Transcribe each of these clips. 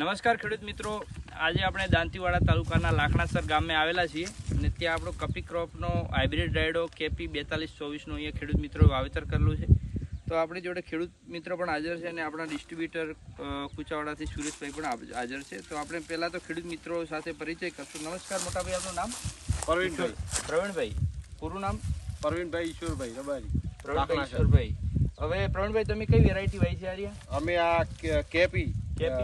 નમસ્કાર ખેડૂત મિત્રો. આજે આપણે દાંતીવાડા તાલુકાના લાખણાસર ગામે આવેલા છીએ અને ત્યાં આપણો કપી ક્રોપનો હાઇબ્રિડ રાયડો કેપી બેતાલીસ ચોવીસનું અહીંયા ખેડૂત મિત્રો વાવેતર કરેલું છે. તો આપણી જોડે ખેડૂત મિત્રો પણ હાજર છે અને આપણા ડિસ્ટ્રીબ્યુટર કુચાવાડાથી સુરેશભાઈ પણ હાજર છે. તો આપણે પહેલાં તો ખેડૂત મિત્રો સાથે પરિચય કરશું. નમસ્કાર મોટાભાઈ આપનું નામ? પ્રવીણભાઈ પ્રવીણભાઈ. પૂરું નામ? પ્રવીણભાઈ ઈશ્વરભાઈ રબારી. પ્રવીણભાઈ ઈશ્વરભાઈ. હવે પ્રવીણભાઈ તમે કઈ વેરાયટી વાવી છે આર્યા? અમે આ કેપી.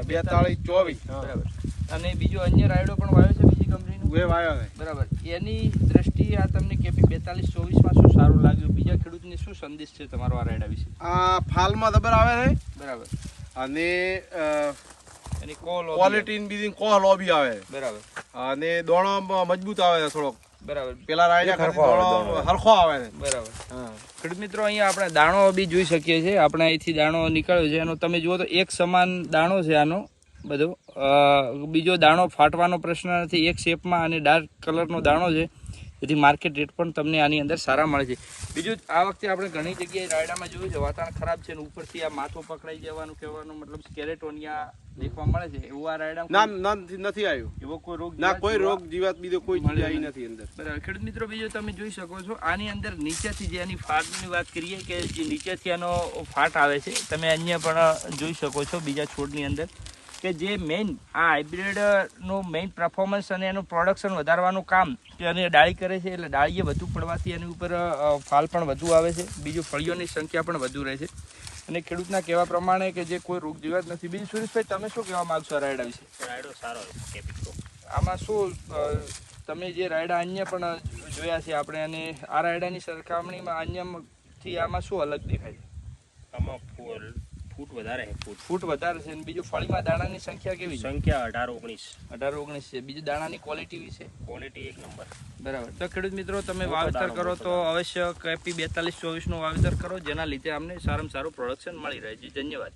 બેતાળીસ ચોવીસ. બરાબર. અને બીજો અન્ય રાયડો પણ વાયો છે બીજી કંપનીનું? ઉભે વાયો છે. બરાબર. એની દ્રષ્ટિએ આ તમને કેપી બેતાલીસ ચોવીસમાં શું સારું લાગ્યું? બીજા ખેડૂતને શું સંદેશ છે તમારો આ રાયડા વિશે? આ ફાલમાં દબર આવે છે. બરાબર. અને એની કોલ ક્વોલિટી બીજી કોહ લોબી આવે. બરાબર. અને દોણો મજબૂત આવે છે થોડોક. બરાબર. પેલા રાયડા હરખો આવે છે. બરાબર. હા. ખેડૂત મિત્રો, અહીંયા આપણે દાણો બી જોઈ શકીએ છીએ. આપણે અહીંથી દાણો નીકળ્યો છે. એનો તમે જુઓ તો એક સમાન દાણો છે આનો. બધો. બીજો દાણો ફાટવાનો પ્રશ્ન નથી. એક શેપમાં અને ડાર્ક કલરનો દાણો છે. જેથી માર્કેટ રેટ પણ તમને આની અંદર સારા મળે છે. બીજું આ વખતે આપણે ઘણી જગ્યાએ રાયડામાં જોયું છે વાતાવરણ ખરાબ છે અને ઉપરથી આ માથો પકડાઈ જવાનું કહેવાનું મતલબ કેરેટોનિયા દેખવા મળે છે. એવું આ રાયડા ના, નથી નથી આવ્યું. એવો કોઈ રોગ ના કોઈ રોગ જીવાત બીજો કોઈ આવી નથી. અંદર. બરાબર. ખેડૂત મિત્રો બીજો તમે જોઈ શકો છો આની અંદર નીચેથી જે એની ફાટની વાત કરીએ કે જે નીચેથી એનો ફાટ આવે છે તમે અન્ય પણ જોઈ શકો છો બીજા છોડની અંદર. કે જે મેઇન આ હાઇબ્રિડનું મેઇન પરફોર્મન્સ અને એનું પ્રોડક્શન વધારવાનું કામ કે એને ડાળી કરે છે. એટલે ડાળીએ વધુ પડવાથી એની ઉપર ફાલ પણ વધુ આવે છે. બીજું ફળીઓની સંખ્યા પણ વધુ રહે છે. અને ખેડૂતના કહેવા પ્રમાણે કે જે કોઈ રોગ જીવાત નથી. બીજું સુરેશભાઈ તમે શું કહેવા માગશો રાયડા વિશે? રાયડો સારો આમાં શું તમે જે રાયડા અન્ય પણ જોયા છે આપણે અને આ રાયડાની સરખામણીમાં અન્યથી આમાં શું અલગ દેખાય છે? આમાં ફૂલ ફૂટ વધારે છે ફૂટ. ફૂટ વધારે છે અને બીજું ફળીમાં દાણાની સંખ્યા કેવી છે? સંખ્યા અઢાર ઓગણીસ. અઢાર ઓગણીસ છે. બીજું દાણાની ક્વોલિટી વિશે ક્વોલિટી એક નંબર. બરાબર. તો ખેડૂત મિત્રો તમે વાવેતર કરો તો અવશ્ય કેપી બેતાલીસ ચોવીસનું વાવેતર કરો જેના લીધે અમને સારામાં સારું પ્રોડક્શન મળી રહે છે. ધન્યવાદ.